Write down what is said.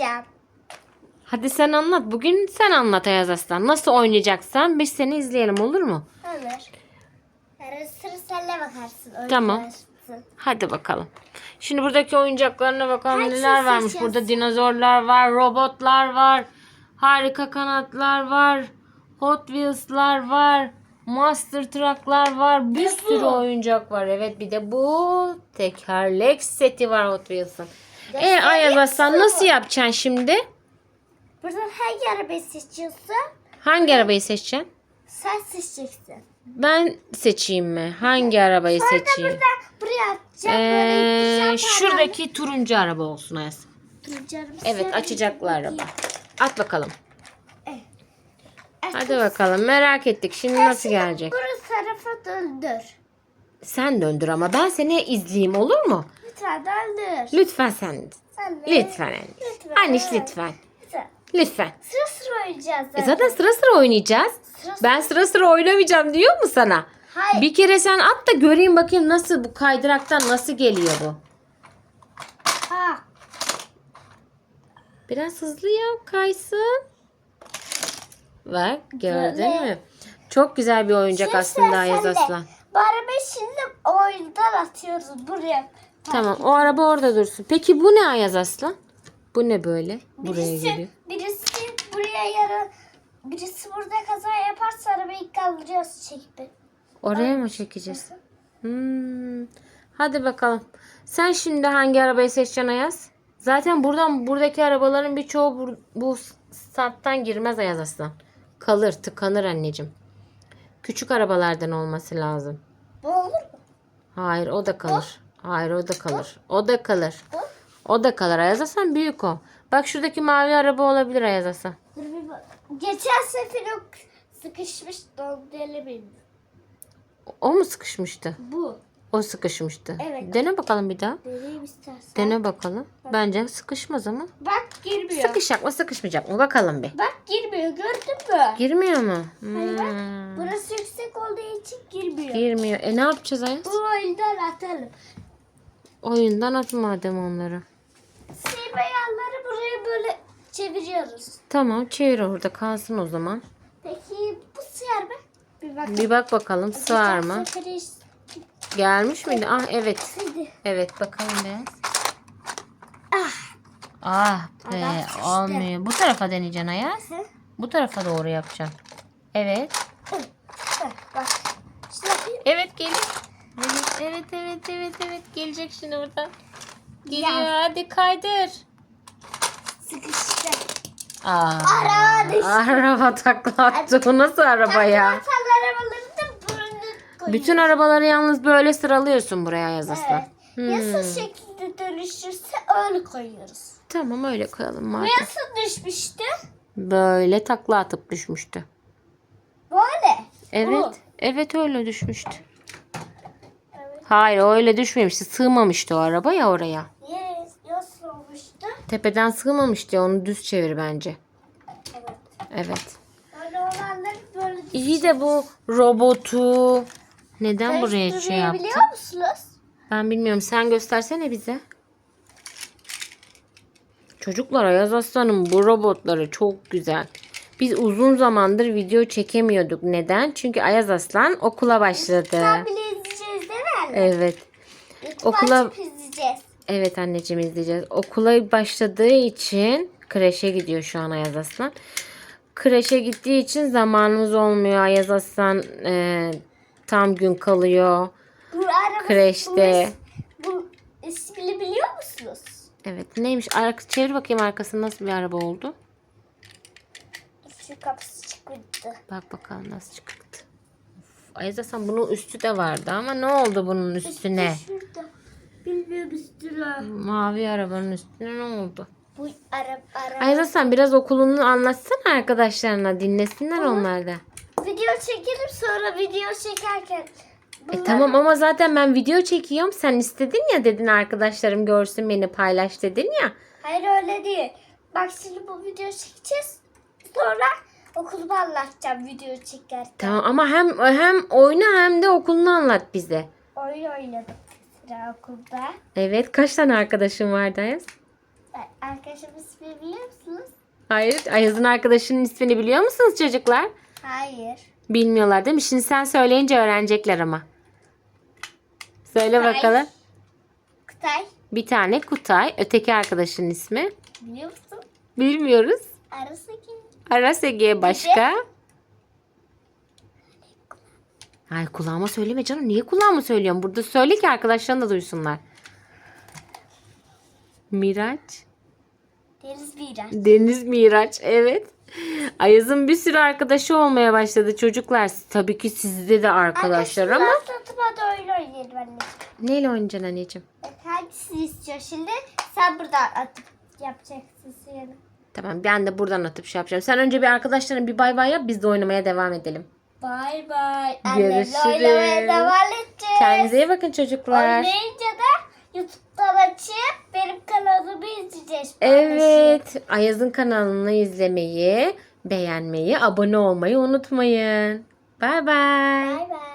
oynayacağım. Hadi sen anlat. Bugün sen anlat Ayaz Aslan. Nasıl oynayacaksan biz seni izleyelim olur mu? Olur. Ara sıra senle bakarsın. Tamam. oynarsın. Hadi bakalım. Şimdi buradaki oyuncaklarına bakalım Hangisini neler varmış. seçeceğiz? Burada dinozorlar var, robotlar var, harika kanatlar var, Hot Wheels'lar var, Master Truck'lar var. Bir sürü oyuncak var. Evet bir de bu tekerlek seti var Hot Wheels'ın. E Ayaz Aslan seti nasıl yapacaksın şimdi? Buradan hangi arabayı seçiyorsun? Hangi arabayı seçeceksin? Sen seçeceksin. Ben seçeyim mi? Hangi arabayı Sonra seçeyim? buradan buraya atacağım. Ee, şuradaki turuncu araba olsun Ayaz. tane atacağım. Evet açacaklı araba. At bakalım. Evet. Hadi bakalım merak ettik. Şimdi nasıl gelecek? Burası tarafa döndür. Sen döndür ama ben seni izleyeyim olur mu? Lütfen döndür. Lütfen sen. Sen de- Lütfen anne. Lütfen. Anniş lütfen. Lütfen. Lütfen. Sıra sıra oynayacağız E zaten. zaten sıra sıra oynayacağız. Sıra Ben sıra sıra oynamayacağım diyor mu sana? Hayır. Bir kere sen at da göreyim bakayım nasıl bu kaydıraktan nasıl geliyor bu. Ha. Biraz hızlı yap kaysın. Bak gördün mü? Çok güzel bir oyuncak Şimdi aslında Ayaz. Aslan. Bu arabayı şimdi oyundan atıyoruz buraya. Tamam o araba orada dursun. Peki bu ne Ayaz Aslan? Bu ne böyle? Buraya Birisi, geliyor. birisi buraya yarı birisi burada kaza yaparsa arabayı kaldırıyoruz çekip. Oraya mı çekeceğiz? Hmm. Hadi bakalım. Sen şimdi hangi arabayı seçeceksin Ayaz? Zaten buradan buradaki arabaların birçoğu bu, bu starttan girmez Ayaz Aslan. Kalır, tıkanır anneciğim. Küçük arabalardan olması lazım. Bu olur mu? Hayır o da kalır. Hayır o da kalır. O da kalır. Bu? O da kalır Ayaz Hasan büyük o. Bak şuradaki mavi araba olabilir Ayaz Hasan. Dur bir bak. Geçen sefer o sıkışmış dondu benim. O mu sıkışmıştı? Bu. O sıkışmıştı. Evet. Dene bakalım bir daha. Deneyim istersen. Dene bakalım. Bence sıkışmaz ama. Bak girmiyor. Sıkışacak mı sıkışmayacak mı bakalım bir. Bak girmiyor gördün mü? Girmiyor mu? Hayır bak. Hmm. Burası yüksek olduğu için girmiyor. Girmiyor. E ne yapacağız Ayaz? Bu oyundan atalım. Oyundan at madem onları. Sivri yanları buraya böyle çeviriyoruz. Tamam çevir orada kalsın o zaman. Peki bu sıyar mı? Bir bak. Bir bak bakalım sığar mı? sefer hiç Gelmiş miydi? Ah evet. Evet bakalım beyaz. Ah. Ah be Adam olmuyor. Bu tarafa deneyeceksin Ayaz. Hı? Bu tarafa doğru yapacaksın. Evet. Hı, Bak. Şimdi yapayım. Evet geliyor. Evet evet evet evet evet gelecek şimdi buradan. Geliyor Ya. hadi kaydır. Sıkıştı. Aa, Araba düştü. Araba takla attı. O nasıl araba ya? Takla atan arabaları da burnu Bütün arabaları yalnız böyle sıralıyorsun buraya Ayaz Aslan. Evet. Hmm. Nasıl şekilde dönüşürse öyle koyuyoruz. Tamam öyle koyalım madem. nasıl düşmüştü? Böyle takla atıp düşmüştü. Böyle. Evet. Bu. Evet öyle düşmüştü. Evet. Hayır öyle düşmemişti. Sığmamıştı o araba ya oraya. Yes, nasıl olmuştu? Tepeden sığmamıştı. Onu düz çevir bence. Evet. Evet. Öyle olanları böyle İyi de bu robotu neden buraya şey yaptı? Karıştırabiliyor musunuz? Ben bilmiyorum. Sen göstersene bize. Çocuklar Ayaz Aslan'ın bu robotları çok güzel. Biz uzun zamandır video çekemiyorduk. Neden? Çünkü Ayaz Aslan okula başladı. Sen bile izleyeceğiz değil mi anne? Evet. YouTube okula- izleyeceğiz. Evet anneciğim izleyeceğiz. Okula başladığı için kreşe gidiyor şu an Ayaz Aslan. Kreşe gittiği için zamanımız olmuyor. Ayaz Aslan e, tam gün kalıyor. Bu araba Kreşte. Bu, bu ismini biliyor musunuz? Evet neymiş? Arka, çevir bakayım arkasında nasıl bir araba oldu. Şu kapısı çıktı. Bak bakalım nasıl çıktı. Of, Ayaz Aslan bunun üstü de vardı ama ne oldu bunun üstüne? Şurada. Bilmiyorum üstüne. Mavi arabanın üstüne ne oldu? Bu araba araba. Ayaz Aslan biraz okulunu anlatsana arkadaşlarına. Dinlesinler onlar da. Video çekelim sonra video çekerken. E bunları- tamam ama zaten ben video çekiyorum. Sen istedin ya dedin arkadaşlarım görsün beni paylaş dedin ya. Hayır öyle değil. Bak şimdi bu video çekeceğiz. Sonra okulumu anlatacağım video çekerken. Tamam ama hem hem oyna hem de okulunu anlat bize. Oyun oynadım okulda. Evet kaç tane arkadaşın vardı Ayaz? Arkadaşımız ismini biliyor musunuz? Hayır. Ayaz'ın arkadaşının ismini biliyor musunuz çocuklar? Hayır. Bilmiyorlar değil mi? Şimdi sen söyleyince öğrenecekler ama. Söyle Kutay. bakalım. Kutay. Bir tane Kutay. Öteki arkadaşının ismi. Biliyor musun? Bilmiyoruz. Arası kim? Aras Ege başka? Ay kulağıma söyleme canım. Niye kulağıma söylüyorsun? Burada söyle ki arkadaşların da duysunlar. Miraç. Deniz Biren. Deniz Miraç. Evet. Ayaz'ın bir sürü arkadaşı olmaya başladı çocuklar. Tabii ki sizde de arkadaşlar ama. Satıma da oyun oynayalım anne. Neyle oynayacaksın anneciğim? Hangisini istiyor şimdi? Sen buradan atıp yapacaksın suyunu. Tamam ben de buradan atıp şey yapacağım. Sen önce bir arkadaşlarına bir bay bay yap biz de oynamaya devam edelim. Bay bay. Annemle Görüşürüz. oynamaya devam edeceğiz. Kendinize iyi bakın çocuklar. Oynayınca da YouTube'dan açıp benim kanalımı izleyeceğiz. Evet. Ayaz'ın kanalını izlemeyi, beğenmeyi, abone olmayı unutmayın. Bay bay. Bay bay.